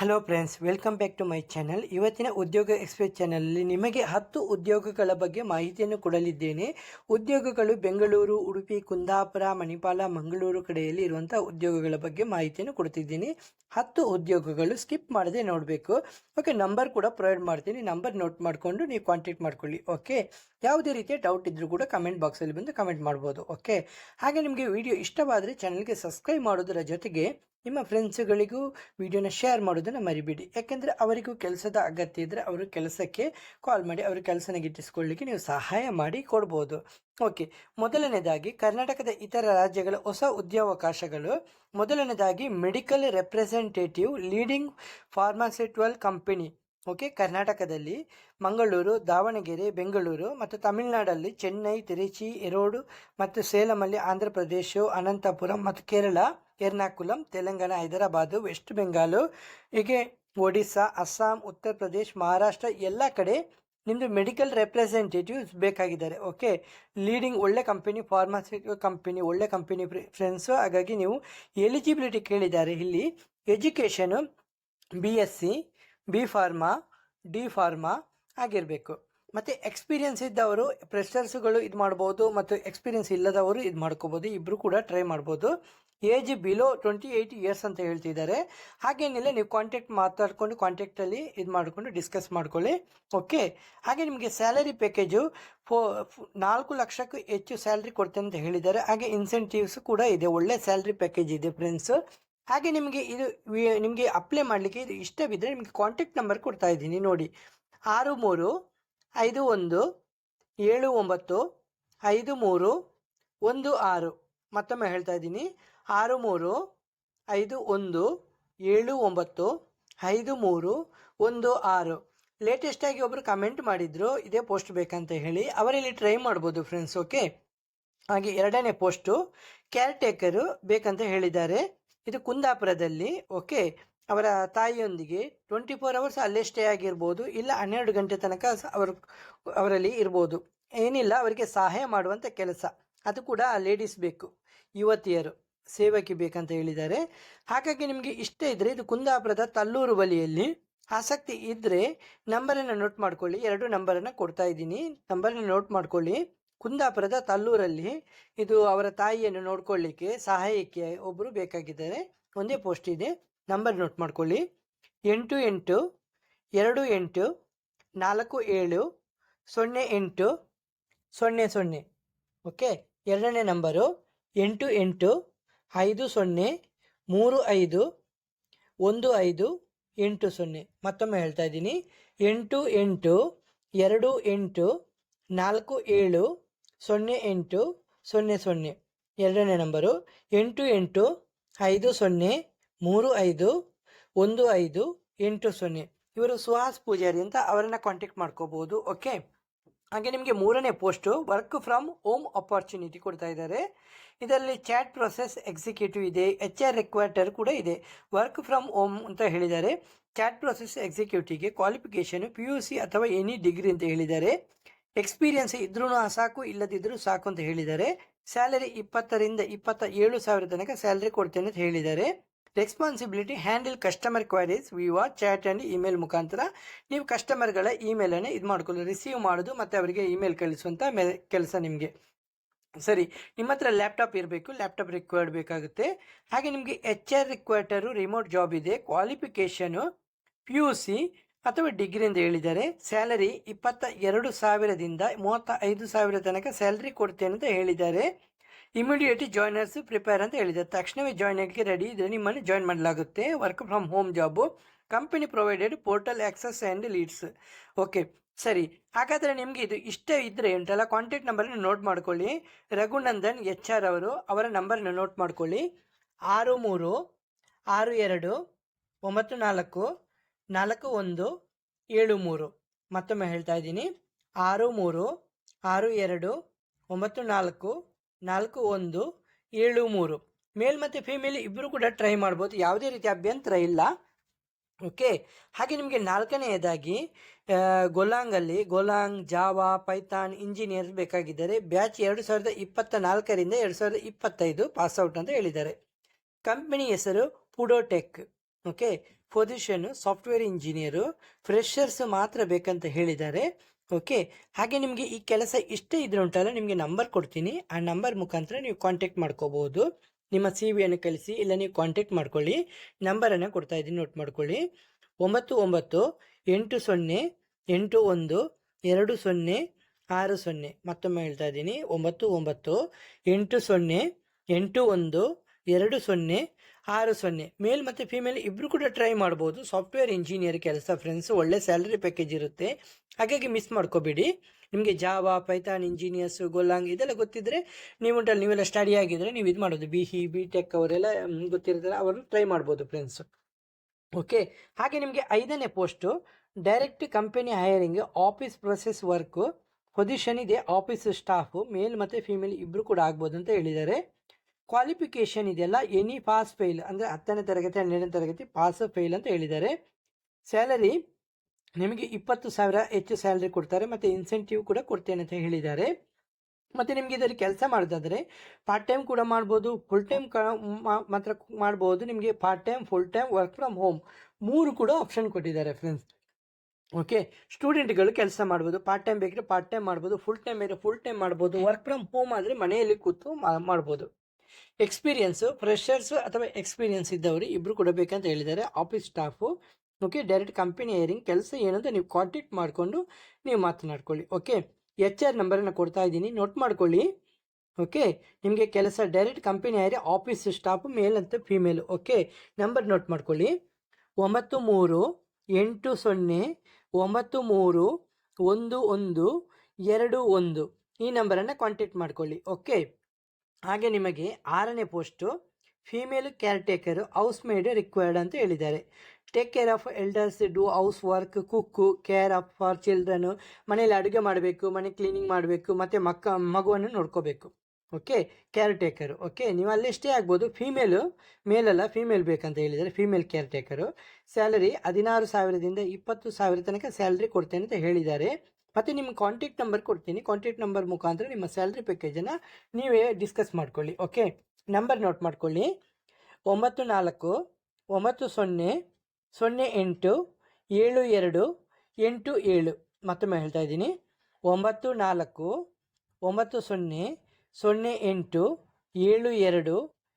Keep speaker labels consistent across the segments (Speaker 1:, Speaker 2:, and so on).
Speaker 1: Hello friends welcome back to my channel ಇವತ್ತಿನ ಉದ್ಯೋಗ express ಚಾನಲಲ್ಲಿ ನಿಮಗೆ ಹತ್ತು ಉದ್ಯೋಗಗಳ ಬಗ್ಗೆ ಮಾಹಿತಿಯನ್ನು ಕೊಡಲಿದ್ದೇನೆ. ಉದ್ಯೋಗಗಳು ಬೆಂಗಳೂರು, ಉಡುಪಿ, ಕುಂದಾಪುರ, ಮಣಿಪಾಲ, ಮಂಗಳೂರು ಕಡೆಯಲ್ಲಿ ಇರುವಂಥ ಉದ್ಯೋಗಗಳ ಬಗ್ಗೆ ಮಾಹಿತಿಯನ್ನು ಕೊಡ್ತಿದ್ದೀನಿ. ಹತ್ತು ಉದ್ಯೋಗಗಳು ಸ್ಕಿಪ್ ಮಾಡದೆ ನೋಡಬೇಕು. ಓಕೆ ನಂಬರ್ ಕೂಡ ಪ್ರೊವೈಡ್ ಮಾಡ್ತೀನಿ. ನಂಬರ್ ನೋಟ್ ಮಾಡಿಕೊಂಡು ನೀವು ಕಾಂಟ್ಯಾಕ್ಟ್ ಮಾಡ್ಕೊಳ್ಳಿ. ಓಕೆ ಯಾವುದೇ ರೀತಿಯ ಡೌಟ್ ಇದ್ದರೂ ಕೂಡ ಕಮೆಂಟ್ ಬಾಕ್ಸಲ್ಲಿ ಬಂದು ಕಮೆಂಟ್ ಮಾಡ್ಬೋದು ಓಕೆ ಹಾಗೆ ನಿಮಗೆ ವಿಡಿಯೋ ಇಷ್ಟವಾದರೆ ಚಾನಲ್ಗೆ ಸಬ್ಸ್ಕ್ರೈಬ್ ಮಾಡೋದರ ಜೊತೆಗೆ ನಿಮ್ಮ ಫ್ರೆಂಡ್ಸ್ಗಳಿಗೂ ವಿಡಿಯೋನ ಶೇರ್ ಮಾಡೋದನ್ನು ಮರಿಬೇಡಿ. ಯಾಕೆಂದರೆ ಅವರಿಗೂ ಕೆಲಸದ ಅಗತ್ಯ ಇದ್ದರೆ ಅವರು ಕೆಲಸಕ್ಕೆ ಕಾಲ್ ಮಾಡಿ ಅವ್ರ ಕೆಲಸನ ಗಿಟ್ಟಿಸ್ಕೊಳ್ಳಿಕ್ಕೆ ನೀವು ಸಹಾಯ ಮಾಡಿ ಕೊಡ್ಬೋದು ಓಕೆ ಮೊದಲನೇದಾಗಿ ಕರ್ನಾಟಕದ ಇತರ ರಾಜ್ಯಗಳ ಹೊಸ ಉದ್ಯೋಗಾವಕಾಶಗಳು. ಮೊದಲನೇದಾಗಿ medical representative leading pharmaceutical company okay, ಕರ್ನಾಟಕದಲ್ಲಿ ಮಂಗಳೂರು, ದಾವಣಗೆರೆ, ಬೆಂಗಳೂರು ಮತ್ತು ತಮಿಳುನಾಡಲ್ಲಿ ಚೆನ್ನೈ, ತಿರುಚಿ, ಎರೋಡು ಮತ್ತು ಸೇಲಮಲ್ಲಿ ಆಂಧ್ರ ಪ್ರದೇಶ, ಅನಂತಪುರಂ ಮತ್ತು ಕೇರಳ, ಎರ್ನಾಕುಲಂ, ತೆಲಂಗಾಣ, ಹೈದರಾಬಾದು, ವೆಸ್ಟ್ ಬೆಂಗಾಲು, ಹೀಗೆ ಒಡಿಸ್ಸಾ, ಅಸ್ಸಾಂ, ಉತ್ತರ ಪ್ರದೇಶ್, ಮಹಾರಾಷ್ಟ್ರ ಎಲ್ಲ ಕಡೆ ನಿಮ್ಮದು ಮೆಡಿಕಲ್ ರೆಪ್ರೆಸೆಂಟೇಟಿವ್ಸ್ ಬೇಕಾಗಿದ್ದಾರೆ. ಓಕೆ, ಲೀಡಿಂಗ್ ಒಳ್ಳೆ ಕಂಪನಿ, ಫಾರ್ಮಾಸ್ಯೂಟಿಕಲ್ ಕಂಪನಿ, ಒಳ್ಳೆ ಕಂಪನಿ ಫ್ರೆಂಡ್ಸು, ಹಾಗಾಗಿ ನೀವು ಎಲಿಜಿಬಿಲಿಟಿ ಕೇಳಿದ್ದಾರೆ. ಇಲ್ಲಿ education, B S C B pharma D pharma ಆಗಿರಬೇಕು. ಮತ್ತು ಎಕ್ಸ್ಪೀರಿಯನ್ಸ್ ಇದ್ದವರು ಫ್ರೆಷರ್ಸ್ಗಳು ಇದು ಮಾಡ್ಬೋದು ಮತ್ತು ಎಕ್ಸ್ಪೀರಿಯನ್ಸ್ ಇಲ್ಲದವರು ಇದು ಮಾಡ್ಕೋಬೋದು. ಇಬ್ಬರು ಕೂಡ ಟ್ರೈ ಮಾಡ್ಬೋದು. Age below twenty eight years ಅಂತ ಹೇಳ್ತಿದ್ದಾರೆ. ಹಾಗೇನಿಲ್ಲ ನೀವು ಕಾಂಟ್ಯಾಕ್ಟ್ ಮಾತಾಡ್ಕೊಂಡು ಕಾಂಟ್ಯಾಕ್ಟಲ್ಲಿ ಇದು ಮಾಡಿಕೊಂಡು ಡಿಸ್ಕಸ್ ಮಾಡ್ಕೊಳ್ಳಿ. ಓಕೆ ಹಾಗೆ ನಿಮಗೆ ಸ್ಯಾಲರಿ ಪ್ಯಾಕೇಜು ಫೋ ನಾಲ್ಕು ಲಕ್ಷಕ್ಕೂ ಹೆಚ್ಚು ಸ್ಯಾಲ್ರಿ ಕೊಡ್ತೇನೆ ಅಂತ ಹೇಳಿದ್ದಾರೆ. ಹಾಗೆ ಇನ್ಸೆಂಟಿವ್ಸ್ ಕೂಡ ಇದೆ. ಒಳ್ಳೆ ಸ್ಯಾಲ್ರಿ ಪ್ಯಾಕೇಜ್ ಇದೆ ಫ್ರೆಂಡ್ಸ್ ಹಾಗೆ ನಿಮಗೆ ಇದು ನಿಮಗೆ ಅಪ್ಲೈ ಮಾಡಲಿಕ್ಕೆ ಇದು ಇಷ್ಟವಿದ್ದರೆ ನಿಮಗೆ ಕಾಂಟ್ಯಾಕ್ಟ್ ನಂಬರ್ ಕೊಡ್ತಾ ಇದ್ದೀನಿ ನೋಡಿ. ಆರು ಮೂರು ಐದು ಒಂದು, ಏಳು ಒಂಬತ್ತು, ಐದು ಮೂರು, ಒಂದು ಆರು. ಮತ್ತೊಮ್ಮೆ ಹೇಳ್ತಾ ಇದ್ದೀನಿ. ಆರು ಮೂರು ಐದು ಒಂದು, ಏಳು ಒಂಬತ್ತು, ಐದು ಮೂರು, ಒಂದು ಆರು. ಲೇಟೆಸ್ಟಾಗಿ ಒಬ್ಬರು ಕಮೆಂಟ್ ಮಾಡಿದ್ರು, ಇದೇ ಪೋಸ್ಟ್ ಬೇಕಂತ ಹೇಳಿ, ಅವರಲ್ಲಿ ಟ್ರೈ ಮಾಡ್ಬೋದು ಫ್ರೆಂಡ್ಸ್ ಓಕೆ ಹಾಗೆ ಎರಡನೇ ಪೋಸ್ಟು ಕೇರ್ ಟೇಕರು ಬೇಕಂತ ಹೇಳಿದ್ದಾರೆ. ಇದು ಕುಂದಾಪುರದಲ್ಲಿ, ಓಕೆ, ಅವರ ತಾಯಿಯೊಂದಿಗೆ ಟ್ವೆಂಟಿ ಫೋರ್ ಅವರ್ಸ್ ಅಲ್ಲೇ ಸ್ಟೇ ಆಗಿರ್ಬೋದು, ಇಲ್ಲ ಹನ್ನೆರಡು ಗಂಟೆ ತನಕ ಅವರು, ಅವರಲ್ಲಿ ಇರ್ಬೋದು. ಏನಿಲ್ಲ, ಅವರಿಗೆ ಸಹಾಯ ಮಾಡುವಂಥ ಕೆಲಸ. ಅದು ಕೂಡ ಲೇಡೀಸ್ ಬೇಕು, ಯುವತಿಯರು, ಸೇವಕಿ ಬೇಕಂತ ಹೇಳಿದ್ದಾರೆ. ಹಾಗಾಗಿ ನಿಮಗೆ ಇಷ್ಟ ಇದ್ದರೆ ಇದು ಕುಂದಾಪುರದ ತಲ್ಲೂರು ಬಲಿಯಲ್ಲಿ ಆಸಕ್ತಿ ಇದ್ದರೆ ನಂಬರನ್ನು ನೋಟ್ ಮಾಡ್ಕೊಳ್ಳಿ. ಎರಡು ನಂಬರನ್ನು ಕೊಡ್ತಾ ಇದ್ದೀನಿ. ನಂಬರನ್ನು ನೋಟ್ ಮಾಡ್ಕೊಳ್ಳಿ. ಕುಂದಾಪುರದ ತಲ್ಲೂರಲ್ಲಿ ಇದು ಅವರ ತಾಯಿಯನ್ನು ನೋಡ್ಕೊಳ್ಳಿಕ್ಕೆ ಸಹಾಯಕ್ಕೆ ಒಬ್ಬರು ಬೇಕಾಗಿದ್ದಾರೆ. ಒಂದೇ ಪೋಸ್ಟ್ ಇದೆ. ನಂಬರ್ ನೋಟ್ ಮಾಡ್ಕೊಳ್ಳಿ. ಎಂಟು ಎಂಟು, ಎರಡು ಎಂಟು, ನಾಲ್ಕು ಏಳು, ಸೊನ್ನೆ ಎಂಟು, ಸೊನ್ನೆ ಸೊನ್ನೆ. ಓಕೆ ಎರಡನೇ ನಂಬರು ಎಂಟು ಎಂಟು, ಐದು ಸೊನ್ನೆ, ಮೂರು ಐದು, ಒಂದು ಐದು, ಎಂಟು ಸೊನ್ನೆ. ಮತ್ತೊಮ್ಮೆ ಹೇಳ್ತಾ ಇದ್ದೀನಿ. ಎಂಟು ಎಂಟು, ಎರಡು ಎಂಟು, ನಾಲ್ಕು ಏಳು ಸೊನ್ನೆ ಎಂಟು ಸೊನ್ನೆ ಸೊನ್ನೆ. ಎರಡನೇ ನಂಬರು ಎಂಟು ಎಂಟು ಐದು ಸೊನ್ನೆ ಮೂರು ಐದು ಒಂದು ಐದು ಎಂಟು ಸೊನ್ನೆ. ಇವರು ಸುಹಾಸ್ ಪೂಜಾರಿ ಅಂತ ಅವರನ್ನು ಕಾಂಟ್ಯಾಕ್ಟ್ ಮಾಡ್ಕೋಬೋದು ಓಕೆ ಹಾಗೆ ನಿಮಗೆ ಮೂರನೇ post work from home opportunity ಕೊಡ್ತಾ ಇದ್ದಾರೆ. ಇದರಲ್ಲಿ ಚಾಟ್ ಪ್ರೊಸೆಸ್ ಎಕ್ಸಿಕ್ಯೂಟಿವ್ ಇದೆ ಎಚ್ ಆರ್ ರಿಕ್ವೈಟರ್ ಕೂಡ ಇದೆ. ವರ್ಕ್ ಫ್ರಮ್ ಹೋಮ್ ಅಂತ ಹೇಳಿದ್ದಾರೆ. ಚಾಟ್ ಪ್ರೊಸೆಸ್ ಎಕ್ಸಿಕ್ಯೂಟಿವ್ಗೆ ಕ್ವಾಲಿಫಿಕೇಷನ್ ಪಿ ಯು ಸಿ ಅಥವಾ ಎನಿ ಡಿಗ್ರಿ ಅಂತ ಹೇಳಿದ್ದಾರೆ. ಎಕ್ಸ್ಪೀರಿಯನ್ಸ್ ಇದ್ರೂ ಸಾಕು ಇಲ್ಲದಿದ್ದರೂ ಸಾಕು ಅಂತ ಹೇಳಿದ್ದಾರೆ. ಸ್ಯಾಲರಿ ಇಪ್ಪತ್ತರಿಂದ ಇಪ್ಪತ್ತ ಏಳು ಸಾವಿರ ತನಕ ಸ್ಯಾಲರಿ ಕೊಡ್ತೇನೆ ಅಂತ ಹೇಳಿದ್ದಾರೆ. Responsibility handle customer queries via chat and email ಮುಖಾಂತರ. ನೀವು ಕಸ್ಟಮರ್ಗಳ ಇಮೇಲನ್ನು ಇದು ಮಾಡ್ಕೊಳ್ಳಿ ರಿಸೀವ್ ಮಾಡೋದು ಮತ್ತು ಅವರಿಗೆ ಇಮೇಲ್ ಕಳಿಸುವಂಥ ಮೆ, ಕೆಲಸ ನಿಮಗೆ. ಸರಿ, ನಿಮ್ಮ ಹತ್ರ ಲ್ಯಾಪ್ಟಾಪ್ ಇರಬೇಕು ಲ್ಯಾಪ್ಟಾಪ್ ರಿಕ್ವೈರ್ಡ್ ಬೇಕಾಗುತ್ತೆ. ಹಾಗೆ ನಿಮಗೆ H R recruiter remote job ಇದೆ ಕ್ವಾಲಿಫಿಕೇಷನು ಪಿ ಯು ಸಿ ಅಥವಾ ಡಿಗ್ರಿ ಅಂತ ಹೇಳಿದ್ದಾರೆ ಸ್ಯಾಲರಿ ಇಪ್ಪತ್ತ ಎರಡು ಸಾವಿರದಿಂದ ಮೂವತ್ತ ಐದು ಸಾವಿರ ತನಕ ಸ್ಯಾಲರಿ ಕೊಡ್ತೇನೆ ಅಂತ ಹೇಳಿದ್ದಾರೆ. ಇಮಿಡಿಯೇಟ್ ಜಾಯ್ನರ್ಸ್ ಪ್ರಿಪೇರ್ ಅಂತ ಹೇಳಿದ್ದಾರೆ. ತಕ್ಷಣವೇ ಜಾಯ್ನ್ ಆಗಲಿಕ್ಕೆ ರೆಡಿ ಇದ್ರೆ ನಿಮ್ಮನ್ನು ಜಾಯ್ನ್ ಮಾಡಲಾಗುತ್ತೆ. Work from home job company provided portal access and leads okay ಸರಿ. ಹಾಗಾದರೆ ನಿಮಗೆ ಇದು ಇಷ್ಟ ಇದ್ದರೆ ಉಂಟಲ್ಲ ಕಾಂಟ್ಯಾಕ್ಟ್ ನಂಬರನ್ನು ನೋಟ್ ಮಾಡ್ಕೊಳ್ಳಿ. ರಘುನಂದನ್ ಎಚ್ ಆರ್ ಅವರು ಅವರ ನಂಬರನ್ನು ನೋಟ್ ಮಾಡ್ಕೊಳ್ಳಿ. ಆರು ಮೂರು, ಆರು ಎರಡು, ಒಂಬತ್ತು ನಾಲ್ಕು ನಾಲ್ಕು ಒಂದು ಏಳು ಮೂರು. ಮತ್ತೊಮ್ಮೆ ಹೇಳ್ತಾ ಇದ್ದೀನಿ. ಆರು ಮೂರು, ಆರು ಎರಡು, ಒಂಬತ್ತು ನಾಲ್ಕು ನಾಲ್ಕು ಒಂದು, ಏಳು ಮೂರು. ಮೇಲ್ ಮತ್ತು ಫೀಮೇಲ್ ಇಬ್ಬರು ಕೂಡ ಟ್ರೈ ಮಾಡ್ಬೋದು. ಯಾವುದೇ ರೀತಿ ಅಭ್ಯಂತರ ಇಲ್ಲ. ಓಕೆ? ಹಾಗೆ ನಿಮಗೆ ನಾಲ್ಕನೆಯದಾಗಿ ಗೊಲಾಂಗಲ್ಲಿ ಗೊಲಾಂಗ್ ಜಾವಾ, ಪೈಥಾನ್, ಇಂಜಿನಿಯರ್ ಬೇಕಾಗಿದ್ದಾರೆ ಬ್ಯಾಚ್ ಎರಡು ಸಾವಿರದ ಇಪ್ಪತ್ತ ನಾಲ್ಕರಿಂದ ಎರಡು ಸಾವಿರದ ಇಪ್ಪತ್ತೈದು ಪಾಸ್ಔಟ್ ಅಂತ ಹೇಳಿದ್ದಾರೆ. ಕಂಪನಿ ಹೆಸರು ಪುಡೋಟೆಕ್. Okay? Position software engineer, freshers ಮಾತ್ರ ಬೇಕಂತ ಹೇಳಿದ್ದಾರೆ. ಓಕೆ? ಹಾಗೆ ನಿಮಗೆ ಈ ಕೆಲಸ ಇಷ್ಟೇ ಇದ್ರೆ ಉಂಟಲ್ಲ, ನಿಮಗೆ ನಂಬರ್ ಕೊಡ್ತೀನಿ. ಆ ನಂಬರ್ ಮುಖಾಂತರ ನೀವು ಕಾಂಟ್ಯಾಕ್ಟ್ ಮಾಡ್ಕೋಬಹುದು. ನಿಮ್ಮ ಸಿ ವಿಯನ್ನು ಕಳಿಸಿ, ಇಲ್ಲ ನೀವು ಕಾಂಟ್ಯಾಕ್ಟ್ ಮಾಡ್ಕೊಳ್ಳಿ. ನಂಬರನ್ನು ಕೊಡ್ತಾ ಇದ್ದೀನಿ ನೋಟ್ ಮಾಡ್ಕೊಳ್ಳಿ. ಒಂಬತ್ತು ಒಂಬತ್ತು, ಎಂಟು ಸೊನ್ನೆ, ಎಂಟು ಒಂದು, ಎರಡು ಸೊನ್ನೆ, ಆರು ಸೊನ್ನೆ. ಮತ್ತೊಮ್ಮೆ ಹೇಳ್ತಾ ಇದ್ದೀನಿ, ಒಂಬತ್ತು ಒಂಬತ್ತು, ಎಂಟು ಸೊನ್ನೆ, ಎಂಟು ಒಂದು ಎರಡು ಸೊನ್ನೆ, ಆರು ಸೊನ್ನೆ. ಮೇಲ್ ಮತ್ತು ಫಿಮೇಲ್ ಇಬ್ಬರು ಕೂಡ ಟ್ರೈ ಮಾಡ್ಬೋದು. ಸಾಫ್ಟ್ವೇರ್ ಇಂಜಿನಿಯರ್ ಕೆಲಸ ಫ್ರೆಂಡ್ಸ್ ಒಳ್ಳೆ ಸ್ಯಾಲರಿ ಪ್ಯಾಕೇಜ್ ಇರುತ್ತೆ. ಹಾಗಾಗಿ ಮಿಸ್ ಮಾಡ್ಕೋಬೇಡಿ. ನಿಮಗೆ ಜಾವಾ ಪೈಥಾನ್ ಇಂಜಿನಿಯರ್ಸ್ ಗೊಲ್ಲಾಂಗ್ ಇದೆಲ್ಲ ಗೊತ್ತಿದ್ರೆ ನೀವು ಉಂಟಲ್ಲಿ, ನೀವೆಲ್ಲ ಸ್ಟಡಿ ಆಗಿದ್ರೆ ನೀವು ಇದು ಮಾಡೋದು. ಬಿ ಹಿ ಬಿ ಟೆಕ್ ಅವರೆಲ್ಲ ಗೊತ್ತಿರ್ತಾರೆ. ಅವರು ಟ್ರೈ ಮಾಡ್ಬೋದು ಫ್ರೆಂಡ್ಸ್ ಓಕೆ ಹಾಗೆ ನಿಮಗೆ ಐದನೇ post direct company hiring office process work position ಇದೆ ಆಫೀಸ್ ಸ್ಟಾಫು ಮೇಲ್ ಮತ್ತು ಫೀಮೇಲ್ ಇಬ್ಬರು ಕೂಡ ಆಗ್ಬೋದು ಅಂತ ಹೇಳಿದ್ದಾರೆ. ಕ್ವಾಲಿಫಿಕೇಷನ್ ಇದೆಯಲ್ಲ ಎನಿ ಪಾಸ್ ಫೇಲ್ ಅಂದರೆ ಹತ್ತನೇ ತರಗತಿ, ಹನ್ನೆರಡನೇ ತರಗತಿ ಪಾಸ್ ಫೇಲ್ ಅಂತ ಹೇಳಿದ್ದಾರೆ. ಸ್ಯಾಲರಿ ನಿಮಗೆ ಇಪ್ಪತ್ತು ಸಾವಿರ ಹೆಚ್ಚು ಸ್ಯಾಲರಿ ಕೊಡ್ತಾರೆ, ಮತ್ತು ಇನ್ಸೆಂಟಿವ್ ಕೂಡ ಕೊಡ್ತೇನೆ ಅಂತ ಹೇಳಿದ್ದಾರೆ. ಮತ್ತು ನಿಮಗೆ ಇದರಲ್ಲಿ ಕೆಲಸ ಮಾಡೋದಾದರೆ ಪಾರ್ಟ್ ಟೈಮ್ ಕೂಡ ಮಾಡ್ಬೋದು ಫುಲ್ ಟೈಮ್ ಕ ಮಾತ್ರ ಮಾಡ್ಬೋದು, ನಿಮಗೆ part time full time work from home ಮೂರು ಕೂಡ ಆಪ್ಷನ್ ಕೊಟ್ಟಿದ್ದಾರೆ ಫ್ರೆಂಡ್ಸ್ ಓಕೆ ಸ್ಟೂಡೆಂಟ್ಗಳು ಕೆಲಸ ಮಾಡ್ಬೋದು ಪಾರ್ಟ್ ಟೈಮ್ ಬೇಕಿದ್ರೆ ಪಾರ್ಟ್ ಟೈಮ್ ಮಾಡ್ಬೋದು ಫುಲ್ ಟೈಮ್ ಬೇರೆ ಫುಲ್ ಟೈಮ್ ಮಾಡ್ಬೋದು ವರ್ಕ್ ಫ್ರಮ್ ಹೋಮ್ ಆದರೆ ಮನೆಯಲ್ಲಿ ಕೂತು ಮಾಡ್ಬೋದು. ಎಕ್ಸ್ಪೀರಿಯನ್ಸು ಫ್ರೆಷರ್ಸು ಅಥವಾ ಎಕ್ಸ್ಪೀರಿಯನ್ಸ್ ಇದ್ದವರು ಇಬ್ಬರು ಕೊಡಬೇಕಂತ ಹೇಳಿದ್ದಾರೆ. Office staff okay direct company hiring ಕೆಲಸ ಏನಂತ ನೀವು ಕಾಂಟ್ಯಾಕ್ಟ್ ಮಾಡಿಕೊಂಡು ನೀವು ಮಾತನಾಡ್ಕೊಳ್ಳಿ ಓಕೆ ಎಚ್ ಆರ್ ನಂಬರನ್ನು ಕೊಡ್ತಾ ಇದ್ದೀನಿ. ನೋಟ್ ಮಾಡ್ಕೊಳ್ಳಿ ಓಕೆ ನಿಮಗೆ ಕೆಲಸ direct company hire office staff male ಅಂತ ಫೀಮೇಲ್ ಓಕೆ ನಂಬರ್ ನೋಟ್ ಮಾಡ್ಕೊಳ್ಳಿ. ಒಂಬತ್ತು ಮೂರು, ಎಂಟು ಸೊನ್ನೆ, ಒಂಬತ್ತು ಮೂರು, ಒಂದು ಒಂದು, ಎರಡು ಒಂದು ಈ ನಂಬರನ್ನು ಕಾಂಟ್ಯಾಕ್ಟ್ ಮಾಡ್ಕೊಳ್ಳಿ ಓಕೆ ಹಾಗೆ ನಿಮಗೆ ಆರನೇ post female caretaker house maid required ಅಂತ ಹೇಳಿದ್ದಾರೆ. Take care of elders, do house work, cook, care of for children, ಮನೇಲಿ ಅಡುಗೆ ಮಾಡಬೇಕು, ಮನೆ ಕ್ಲೀನಿಂಗ್ ಮಾಡಬೇಕು, ಮತ್ತು ಮಕ್ಕ, ಮಗುವನ್ನು ನೋಡ್ಕೋಬೇಕು. ಓಕೆ? Care taker okay? ನೀವು ಅಲ್ಲಿಷ್ಟೇ ಸ್ಟೇ ಆಗ್ಬೋದು. ಫೀಮೇಲು, ಮೇಲಲ್ಲ, ಫೀಮೇಲ್ ಬೇಕಂತ ಹೇಳಿದ್ದಾರೆ, ಫೀಮೇಲ್ ಕೇರ್ ಟೇಕರು ಸ್ಯಾಲರಿ ಹದಿನಾರು ಸಾವಿರದಿಂದ ಇಪ್ಪತ್ತು ಸಾವಿರ ತನಕ ಸ್ಯಾಲ್ರಿ ಕೊಡ್ತೇನೆ ಅಂತ ಹೇಳಿದ್ದಾರೆ. ಮತ್ತು ನಿಮ್ಮ ಕಾಂಟ್ಯಾಕ್ಟ್ ನಂಬರ್ ಕೊಡ್ತೀನಿ. ಕಾಂಟ್ಯಾಕ್ಟ್ ನಂಬರ್ ಮುಖಾಂತರ ನಿಮ್ಮ ಸ್ಯಾಲ್ರಿ ಪ್ಯಾಕೇಜನ್ನು ನೀವೇ ಡಿಸ್ಕಸ್ ಮಾಡ್ಕೊಳ್ಳಿ ಓಕೆ ನಂಬರ್ ನೋಟ್ ಮಾಡ್ಕೊಳ್ಳಿ. ಒಂಬತ್ತು ನಾಲ್ಕು, ಒಂಬತ್ತು ಸೊನ್ನೆ ಸೊನ್ನೆ ಎಂಟು, ಏಳು ಎರಡು, ಎಂಟು ಏಳು. ಮತ್ತೊಮ್ಮೆ ಹೇಳ್ತಾ ಇದ್ದೀನಿ. ಒಂಬತ್ತು ನಾಲ್ಕು, ಒಂಬತ್ತು ಸೊನ್ನೆ ಸೊನ್ನೆ ಎಂಟು, ಏಳು ಎರಡು,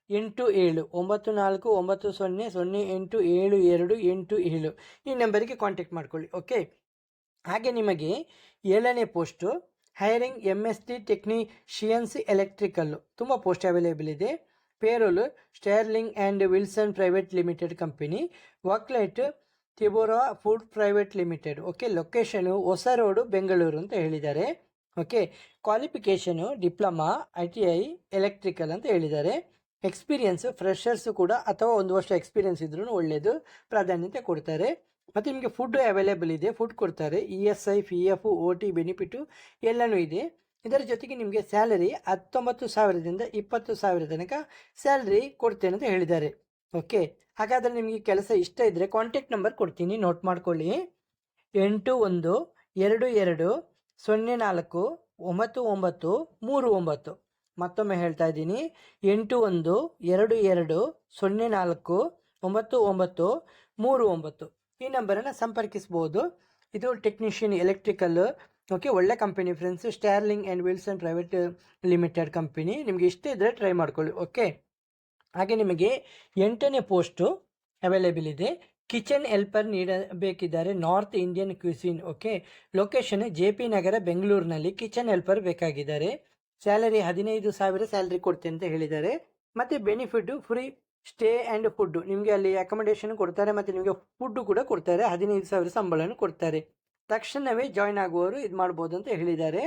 Speaker 1: ಎಂಟು ಏಳು. ಒಂಬತ್ತು ನಾಲ್ಕು, ಒಂಬತ್ತು ಸೊನ್ನೆ ಸೊನ್ನೆ ಎಂಟು, ಏಳು ಎರಡು, ಎಂಟು ಏಳು. ಈ ನಂಬರಿಗೆ ಕಾಂಟ್ಯಾಕ್ಟ್ ಮಾಡ್ಕೊಳ್ಳಿ ಓಕೆ ಹಾಗೆ ನಿಮಗೆ ಏಳನೇ post, hiring M S T technicians, electrical ತುಂಬ ಪೋಸ್ಟ್ ಅವೈಲೇಬಲ್ ಇದೆ. Payroll Sterling and Wilson private limited company ವರ್ಕ್ಲೈಟ್ ತಿಬೋರಾ food private limited. Okay, location ಹೊಸ ರೋಡು ಬೆಂಗಳೂರು ಅಂತ ಹೇಳಿದ್ದಾರೆ. Okay qualification diploma, I T I, electrical ಅಂತ ಹೇಳಿದ್ದಾರೆ. ಎಕ್ಸ್ಪೀರಿಯನ್ಸು, ಫ್ರೆಷರ್ಸು ಕೂಡ ಅಥವಾ ಒಂದು ವರ್ಷ ಎಕ್ಸ್ಪೀರಿಯನ್ಸ್ ಇದ್ರೂ ಒಳ್ಳೆಯದು ಪ್ರಾಧಾನ್ಯತೆ ಕೊಡ್ತಾರೆ. ಮತ್ತು ನಿಮಗೆ ಫುಡ್ ಅವೈಲೇಬಲ್ ಇದೆ ಫುಡ್ ಕೊಡ್ತಾರೆ. E S I P F O T benefit ಎಲ್ಲನೂ ಇದೆ. ಇದರ ಜೊತೆಗೆ ನಿಮಗೆ ಸ್ಯಾಲರಿ ಹತ್ತೊಂಬತ್ತು ಸಾವಿರದಿಂದ ಇಪ್ಪತ್ತು ಸಾವಿರ ತನಕ ಸ್ಯಾಲ್ರಿ ಕೊಡ್ತೇನೆ ಅಂತ ಹೇಳಿದ್ದಾರೆ. ಓಕೆ ಹಾಗಾದರೆ ನಿಮಗೆ ಕೆಲಸ ಇಷ್ಟ ಇದ್ದರೆ ಕಾಂಟ್ಯಾಕ್ಟ್ ನಂಬರ್ ಕೊಡ್ತೀನಿ. ನೋಟ್ ಮಾಡ್ಕೊಳ್ಳಿ. ಎಂಟು ಒಂದು ಎರಡು ಎರಡು ಸೊನ್ನೆ ನಾಲ್ಕು ಒಂಬತ್ತು ಒಂಬತ್ತು ಮೂರು ಒಂಬತ್ತು. ಮತ್ತೊಮ್ಮೆ ಹೇಳ್ತಾ ಇದ್ದೀನಿ. ಎಂಟು ಒಂದು ಎರಡು ಎರಡು ಸೊನ್ನೆ ನಾಲ್ಕು ಒಂಬತ್ತು ಒಂಬತ್ತು ಮೂರು ಒಂಬತ್ತು. ಈ ನಂಬರನ್ನು ಸಂಪರ್ಕಿಸ್ಬೋದು. ಇದು ಟೆಕ್ನಿಷಿಯನ್ ಎಲೆಕ್ಟ್ರಿಕಲ್ ಓಕೆ ಒಳ್ಳೆ company friends Sterling and Wilson private limited company ನಿಮಗೆ ಇಷ್ಟ ಇದ್ದರೆ ಟ್ರೈ ಮಾಡ್ಕೊಳ್ಳಿ ಓಕೆ ಹಾಗೆ ನಿಮಗೆ ಎಂಟನೇ ಪೋಸ್ಟು ಅವೈಲೇಬಲ್ ಇದೆ. Kitchen helper ನೀಡಬೇಕಿದ್ದಾರೆ north Indian cuisine okay location J P Nagar ಬೆಂಗಳೂರಿನಲ್ಲಿ ಕಿಚನ್ ಹೆಲ್ಪರ್ ಬೇಕಾಗಿದ್ದಾರೆ. ಸ್ಯಾಲರಿ ಹದಿನೈದು ಸಾವಿರ ಸ್ಯಾಲರಿ ಕೊಡ್ತೀನಿ ಅಂತ ಹೇಳಿದ್ದಾರೆ. ಮತ್ತು benefit free stay and food ನಿಮಗೆ ಅಲ್ಲಿ ಅಕೊಮಡೇಷನ್ ಕೊಡ್ತಾರೆ ಮತ್ತು ನಿಮಗೆ ಫುಡ್ಡು ಕೂಡ ಕೊಡ್ತಾರೆ, ಹದಿನೈದು ಸಾವಿರ ಸಂಬಳನೂ ಕೊಡ್ತಾರೆ. ತಕ್ಷಣವೇ ಜಾಯ್ನ್ ಆಗುವವರು ಇದು ಮಾಡ್ಬೋದು ಅಂತ ಹೇಳಿದ್ದಾರೆ.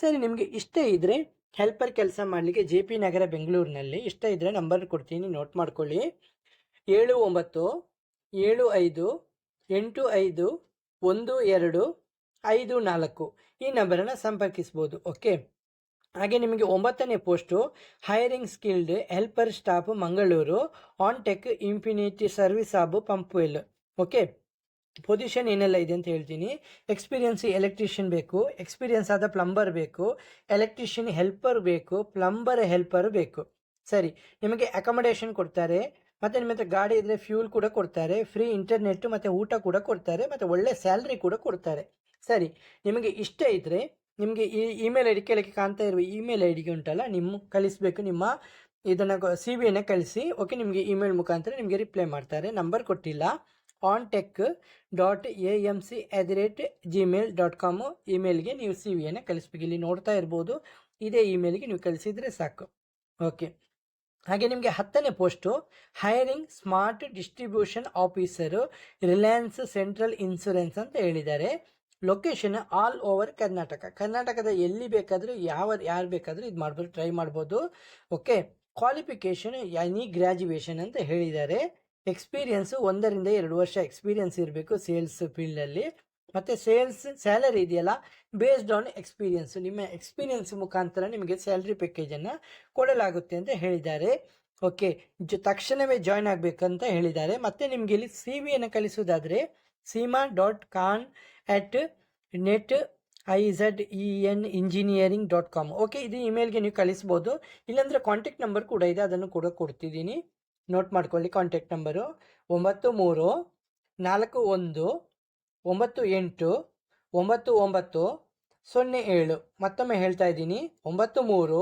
Speaker 1: ಸರಿ, ನಿಮಗೆ ಇಷ್ಟ ಇದ್ದರೆ ಹೆಲ್ಪರ್ ಕೆಲಸ ಮಾಡಲಿಕ್ಕೆ ಜೆ ಪಿ ನಗರ ಬೆಂಗಳೂರಿನಲ್ಲಿ ಇಷ್ಟ ಇದ್ದರೆ ನಂಬರ್ ಕೊಡ್ತೀನಿ ನೋಟ್ ಮಾಡ್ಕೊಳ್ಳಿ. ಏಳು ಒಂಬತ್ತು, ಏಳು ಐದು, ಎಂಟು ಐದು, ಒಂದು ಎರಡು, ಐದು ನಾಲ್ಕು ಈ ನಂಬರನ್ನು ಸಂಪರ್ಕಿಸ್ಬೋದು ಓಕೆ ಹಾಗೆ ನಿಮಗೆ ಒಂಬತ್ತನೇ post hiring skilled helper staff Mangaluru on tech infinity service ಆಬ್ Pumpwell. Okay position ಏನೆಲ್ಲ ಇದೆ ಅಂತ ಹೇಳ್ತೀನಿ. ಎಕ್ಸ್ಪೀರಿಯನ್ಸ್ ಎಲೆಕ್ಟ್ರಿಷಿಯನ್ ಬೇಕು ಎಕ್ಸ್ಪೀರಿಯನ್ಸ್ ಆದ ಪ್ಲಂಬರ್ ಬೇಕು ಎಲೆಕ್ಟ್ರಿಷಿಯನ್ ಹೆಲ್ಪರ್ ಬೇಕು ಪ್ಲಂಬರ್ ಹೆಲ್ಪರ್ ಬೇಕು. ಸರಿ, ನಿಮಗೆ ಅಕಾಮಡೇಷನ್ ಕೊಡ್ತಾರೆ, ಮತ್ತು ನಿಮ್ಮ ಹತ್ರ ಗಾಡಿ ಇದ್ದರೆ ಫ್ಯೂಲ್ ಕೂಡ ಕೊಡ್ತಾರೆ ಫ್ರೀ ಇಂಟರ್ನೆಟ್ ಮತ್ತು ಊಟ ಕೂಡ ಕೊಡ್ತಾರೆ, ಮತ್ತು ಒಳ್ಳೆ ಸ್ಯಾಲ್ರಿ ಕೂಡ ಕೊಡ್ತಾರೆ. ಸರಿ, ನಿಮಗೆ ಇಷ್ಟ ಇದ್ದರೆ ನಿಮಗೆ ಈ ಇಮೇಲ್ ಐ ಡಿ ಕೆಳಗೆ ಕಾಣ್ತಾ ಇರುವ ಇಮೇಲ್ ಐ ಡಿಗೆ ಉಂಟಲ್ಲ, ನಿಮ್ಮ ಕಳಿಸಬೇಕು, ನಿಮ್ಮ ಇದನ್ನು ಸಿ ವಿಯನ್ನು ಕಳಿಸಿ ಓಕೆ ನಿಮಗೆ ಇಮೇಲ್ ಮುಖಾಂತರ ನಿಮಗೆ ರಿಪ್ಲೈ ಮಾಡ್ತಾರೆ. ನಂಬರ್ ಕೊಟ್ಟಿಲ್ಲ. On tech dot A M C at the rate gmail dot com ಇಮೇಲ್ಗೆ ನೀವು ಸಿ ವಿಯನ್ನು ಕಳಿಸ್ಬೇಕು. ಇಲ್ಲಿ ನೋಡ್ತಾ ಇರ್ಬೋದು, ಇದೇ ಇಮೇಲ್ಗೆ ನೀವು ಕಳಿಸಿದರೆ ಸಾಕು. ಓಕೆ ಹಾಗೆ ನಿಮಗೆ ಹತ್ತನೇ post hiring smart distribution officer Reliance central insurance ಅಂತ ಹೇಳಿದ್ದಾರೆ. ಲೊಕೇಶನ್ ಆಲ್ ಓವರ್ ಕರ್ನಾಟಕ ಕರ್ನಾಟಕದ ಎಲ್ಲಿ ಬೇಕಾದರೂ ಯಾವ, ಯಾರು ಬೇಕಾದರೂ ಇದು ಮಾಡ್ಬೋದು ಟ್ರೈ ಮಾಡ್ಬೋದು. ಓಕೆ ಕ್ವಾಲಿಫಿಕೇಷನ್ ಎನಿ ಗ್ರ್ಯಾಜುಯೇಷನ್ ಅಂತ ಹೇಳಿದ್ದಾರೆ. ಎಕ್ಸ್ಪೀರಿಯನ್ಸು ಒಂದರಿಂದ ಎರಡು ವರ್ಷ ಎಕ್ಸ್ಪೀರಿಯನ್ಸ್ ಇರಬೇಕು ಸೇಲ್ಸ್ ಫೀಲ್ಡಲ್ಲಿ ಮತ್ತು ಸೇಲ್ಸ್ ಸ್ಯಾಲರಿ ಇದೆಯಲ್ಲ? ಬೇಸ್ಡ್ ಆನ್ ಎಕ್ಸ್ಪೀರಿಯನ್ಸ್ ನಿಮ್ಮ ಎಕ್ಸ್ಪೀರಿಯನ್ಸ್ ಮುಖಾಂತರ ನಿಮಗೆ ಸ್ಯಾಲ್ರಿ ಪ್ಯಾಕೇಜನ್ನು ಕೊಡಲಾಗುತ್ತೆ ಅಂತ ಹೇಳಿದ್ದಾರೆ. ಓಕೆ ಜ, ತಕ್ಷಣವೇ ಜಾಯ್ನ್ ಆಗಬೇಕಂತ ಹೇಳಿದ್ದಾರೆ. ಮತ್ತು ನಿಮಗೆ ಇಲ್ಲಿ ಸಿ ವಿಯನ್ನು ಕಳಿಸೋದಾದರೆ Seema dot con at net I Z E N engineering dot com okay ಇದು ಇಮೇಲ್ಗೆ ನೀವು ಕಳಿಸ್ಬೋದು. ಇಲ್ಲಾಂದರೆ ಕಾಂಟ್ಯಾಕ್ಟ್ ನಂಬರ್ ಕೂಡ ಇದೆ, ಅದನ್ನು ಕೂಡ ಕೊಡ್ತಿದ್ದೀನಿ. ನೋಟ್ ಮಾಡ್ಕೊಳ್ಳಿ ಕಾಂಟ್ಯಾಕ್ಟ್ ನಂಬರು ಒಂಬತ್ತು ಮೂರು, ನಾಲ್ಕು ಒಂದು, ಒಂಬತ್ತು ಎಂಟು, ಒಂಬತ್ತು ಒಂಬತ್ತು, ಸೊನ್ನೆ ಏಳು. ಮತ್ತೊಮ್ಮೆ ಹೇಳ್ತಾ ಇದ್ದೀನಿ. ಒಂಬತ್ತು ಮೂರು,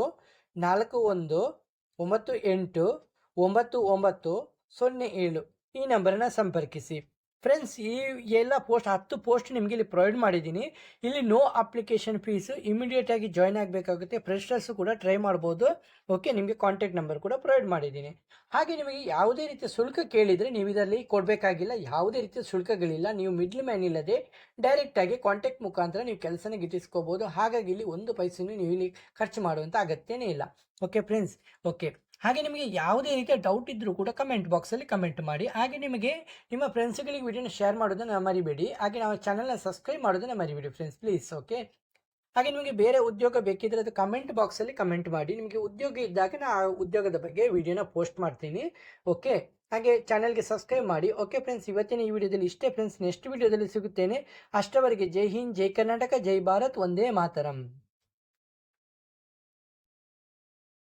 Speaker 1: ನಾಲ್ಕು ಒಂದು, ಒಂಬತ್ತು ಎಂಟು, ಒಂಬತ್ತು ಒಂಬತ್ತು, ಸೊನ್ನೆ ಏಳು. ಈ ನಂಬರನ್ನು ಸಂಪರ್ಕಿಸಿ. ಫ್ರೆಂಡ್ಸ್ ಈ ಎಲ್ಲ ಪೋಸ್ಟ್ ಹತ್ತು ಪೋಸ್ಟ್ ನಿಮಗೆ ಇಲ್ಲಿ ಪ್ರೊವೈಡ್ ಮಾಡಿದ್ದೀನಿ. ಇಲ್ಲಿ ನೋ ಅಪ್ಲಿಕೇಶನ್ ಫೀಸು ಇಮಿಡಿಯೇಟಾಗಿ ಜಾಯ್ನ್ ಆಗಬೇಕಾಗುತ್ತೆ. ಫ್ರೆಶರ್ಸು ಕೂಡ ಟ್ರೈ ಮಾಡ್ಬೋದು. ಓಕೆ ನಿಮಗೆ ಕಾಂಟ್ಯಾಕ್ಟ್ ನಂಬರ್ ಕೂಡ ಪ್ರೊವೈಡ್ ಮಾಡಿದ್ದೀನಿ. ಹಾಗೆ ನಿಮಗೆ ಯಾವುದೇ ರೀತಿಯ ಶುಲ್ಕ ಕೇಳಿದರೆ ನೀವು ಇದರಲ್ಲಿ ಕೊಡಬೇಕಾಗಿಲ್ಲ. ಯಾವುದೇ ರೀತಿಯ ಶುಲ್ಕಗಳಿಲ್ಲ. ನೀವು ಮಿಡ್ಲ್ ಮ್ಯಾನ್ ಇಲ್ಲದೆ ಡೈರೆಕ್ಟಾಗಿ ಕಾಂಟ್ಯಾಕ್ಟ್ ಮುಖಾಂತರ ನೀವು ಕೆಲಸನ ಗಿಟ್ಟಿಸ್ಕೋಬೋದು. ಹಾಗಾಗಿ ಇಲ್ಲಿ ಒಂದು ಪೈಸೆನೂ ನೀವು ಇಲ್ಲಿ ಖರ್ಚು ಮಾಡುವಂಥ ಅಗತ್ಯನೇ ಇಲ್ಲ. ಓಕೆ ಫ್ರೆಂಡ್ಸ್ ಓಕೆ ಹಾಗೆ ನಿಮಗೆ ಯಾವುದೇ ರೀತಿಯ ಡೌಟ್ ಇದ್ದರೂ ಕೂಡ ಕಮೆಂಟ್ ಬಾಕ್ಸಲ್ಲಿ ಕಮೆಂಟ್ ಮಾಡಿ. ಹಾಗೆ ನಿಮಗೆ ನಿಮ್ಮ ಫ್ರೆಂಡ್ಸ್ಗಳಿಗೆ ವಿಡಿಯೋನ ಶೇರ್ ಮಾಡೋದನ್ನು ಮರಿಬೇಡಿ. ಹಾಗೆ ನಾವು ಚಾನಲ್ನ ಸಬ್ಸ್ಕ್ರೈಬ್ ಮಾಡೋದನ್ನು ಮರಿಬೇಡಿ ಫ್ರೆಂಡ್ಸ್ ಪ್ಲೀಸ್ ಓಕೆ ಹಾಗೆ ನಿಮಗೆ ಬೇರೆ ಉದ್ಯೋಗ ಬೇಕಿದ್ರೆ ಅದು ಕಮೆಂಟ್ ಬಾಕ್ಸಲ್ಲಿ ಕಮೆಂಟ್ ಮಾಡಿ. ನಿಮಗೆ ಉದ್ಯೋಗ ಇದ್ದಾಗ ನಾನು ಆ ಉದ್ಯೋಗದ ಬಗ್ಗೆ ವಿಡಿಯೋನ ಪೋಸ್ಟ್ ಮಾಡ್ತೀನಿ ಓಕೆ ಹಾಗೆ ಚಾನಲ್ಗೆ ಸಬ್ಸ್ಕ್ರೈಬ್ ಮಾಡಿ ಓಕೆ ಫ್ರೆಂಡ್ಸ್ ಇವತ್ತಿನ ಈ ವಿಡಿಯೋದಲ್ಲಿ ಇಷ್ಟೇ ಫ್ರೆಂಡ್ಸ್ ನೆಕ್ಸ್ಟ್ ವಿಡಿಯೋದಲ್ಲಿ ಸಿಗುತ್ತೇನೆ. ಅಷ್ಟವರೆಗೆ ಜೈ ಹಿಂದ್, ಜೈ ಕರ್ನಾಟಕ, ಜೈ ಭಾರತ್ ಒಂದೇ ಮಾತರಂ.